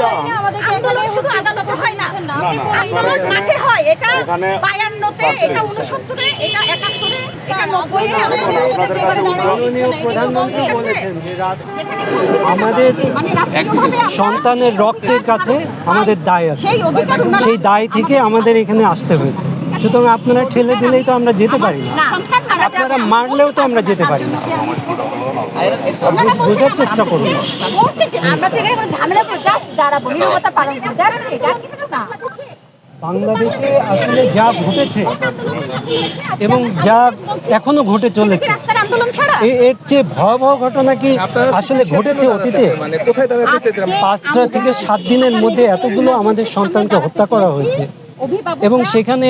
তো আন্দোলন শুধু আদালতে হয় না। আন্দোলন মাঠে হয় এটা বায়ান্নতে এটা উনসত্তরে এটা একাত্তরে এটা নব্বই মাননীয় প্রধানমন্ত্রী বলেছেন আমাদের সন্তানের রক্তের কাছে আমাদের দায় আছে। সেই দায় থেকে আমাদের এখানে আসতে হয়েছে। সুতরাং আপনারা ঠেলে দিলেই তো আমরা যেতে পারি না। আপনারা মারলেও তো আমরা যেতে পারি না। বোঝার চেষ্টা করুন। বাংলাদেশে আসলে যা ঘটেছে এবং যা এখনও ঘটে চলেছে এর চেয়ে ভয়াবহ ঘটনা কি আসলে ঘটেছে অতীতে? মানে কোথায় পাঁচটা থেকে সাত দিনের মধ্যে এতগুলো আমাদের সন্তানকে হত্যা করা হয়েছে। এবং সেখানে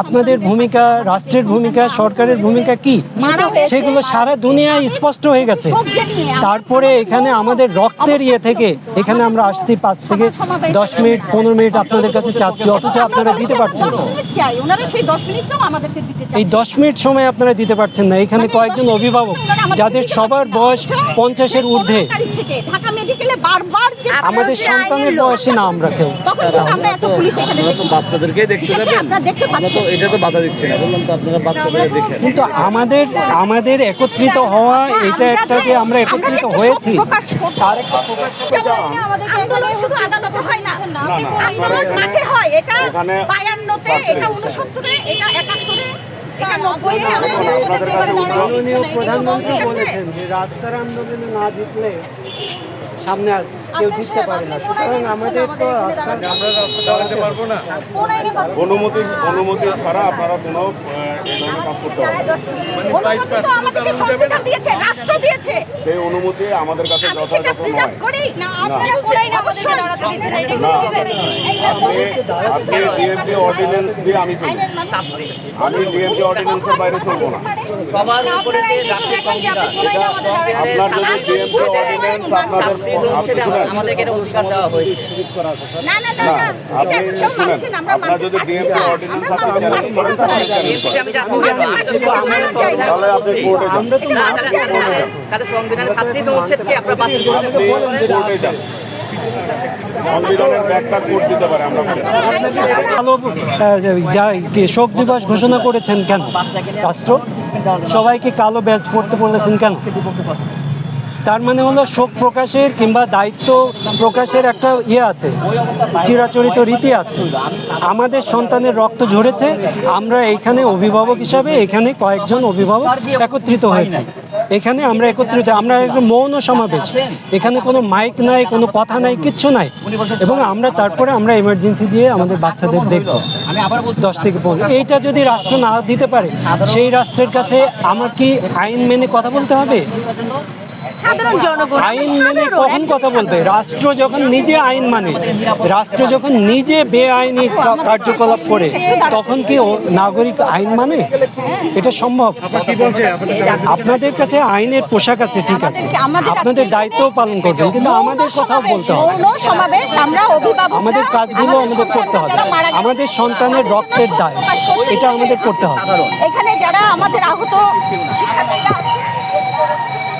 আপনাদের ভূমিকা রাষ্ট্রের ভূমিকা সরকারের ভূমিকা কি? সেগুলো সারা দুনিয়ায় স্পষ্ট হয়ে গেছে। তারপরে এখানে আমাদের রক্তের ইয়ে থেকে এখানে আমরা আসছি পাঁচ থেকে দশ মিনিট পনেরো মিনিট আপনাদের কাছে চাচ্ছি অথচ আপনারা দিতে পারছেন এই দশ মিনিট সময় আপনারা দিতে পারছেন না। এখানে কয়েকজন অভিভাবক যাদের সবার বয়স পঞ্চাশের ঊর্ধ্বে। আমাদের সন্তানের বয়সে না আমরা কেউ। তখন কিন্তু আমরা এত পুলিশ এখানে দেখি বাচ্চাদেরকে দেখতে যাবেন আমরা তো এটা তো বাধা দিচ্ছি না বললাম তো আপনারা বাচ্চাদের দেখেন। কিন্তু আমাদের আমাদের একত্রিত হওয়া এটা একটা যে আমরা একত্রিত হয়েছি। হয় হয় মাননীয় প্রধানমন্ত্রী বলেছেন যে রাস্তার আন্দোলনে না জিতলে সামনে আর কেউ জিততে পারে না। সুতরাং আমাদের তো আমরা রাস্তা দাঁড়াতে পারব না। অনুমতি অনুমতি ছাড়া আপনারা কোনো আহ, এই ধরনের কাজ করতে পারবেন না। অনুমতি তো আমাদেরকে সংবিধান দিয়েছে রাষ্ট্র দিয়েছে। সেই অনুমতি আমাদের কাছে আমি যথাযথ নয়। ডিএমপি অর্ডিন্যান্স দিয়ে আমি চলবো। আমি ডিএমপি অর্ডিন্যান্সের বাইরে চলবো না। সবার উপরে যে রাষ্ট্রীয় সংবিধান আমাদেরকে এটা পুরস্কার দেওয়া হয়েছে। আপনার যদি ডিএমপি অর্ডিন্যান্স আপনি চ্যালেঞ্জ করেন তাহলে আপনি কোর্টে যান। তাদের সংবিধানের ছাত্রী তো আপনারা বাতিল করে আপনি কোর্টে যান। শোক দিবস ঘোষণা করেছেন কেন? রাষ্ট্র? সবাইকে কালো ব্যাজ পড়তে বলেছেন কেন? তার মানে হলো শোক প্রকাশের কিংবা দায়িত্ব প্রকাশের একটা ইয়ে আছে, চিরাচরিত রীতি আছে। আমাদের সন্তানের রক্ত ঝরেছে, আমরা এখানে অভিভাবক হিসাবে এখানে কয়েকজন অভিভাবক একত্রিত হয়েছে। এখানে আমরা একত্রিত, আমরা একটা মৌন সমাবেশ। এখানে কোনো মাইক নাই, কোনো কথা নাই, কিচ্ছু নাই। এবং আমরা তারপরে আমরা এমার্জেন্সি দিয়ে আমাদের বাচ্চাদের দেখব। দশ থেকে পনেরো। এইটা যদি রাষ্ট্র না দিতে পারে, সেই রাষ্ট্রের কাছে আমার কি আইন মেনে কথা বলতে হবে? সাধারণ জনগণ। আইন মেনে কখন কথা বলবে? রাষ্ট্র যখন নিজে আইন মানে রাষ্ট্র যখন নিজে বেআইনি কার্যকলাপ করে তখন কি নাগরিক আইন মানে? এটা সম্ভব? আপনাদের কাছে আইনের পোশাক আছে ঠিক আছে। আপনাদের দায়িত্ব পালন করবেন কিন্তু আমাদের কথাও বলতে হবে। আমাদের কাজগুলো আমাদের করতে হবে। আমাদের সন্তানের রক্তের দায় এটা আমাদের করতে হবে। এখানে যারা আমাদের আহত শিক্ষার্থীরা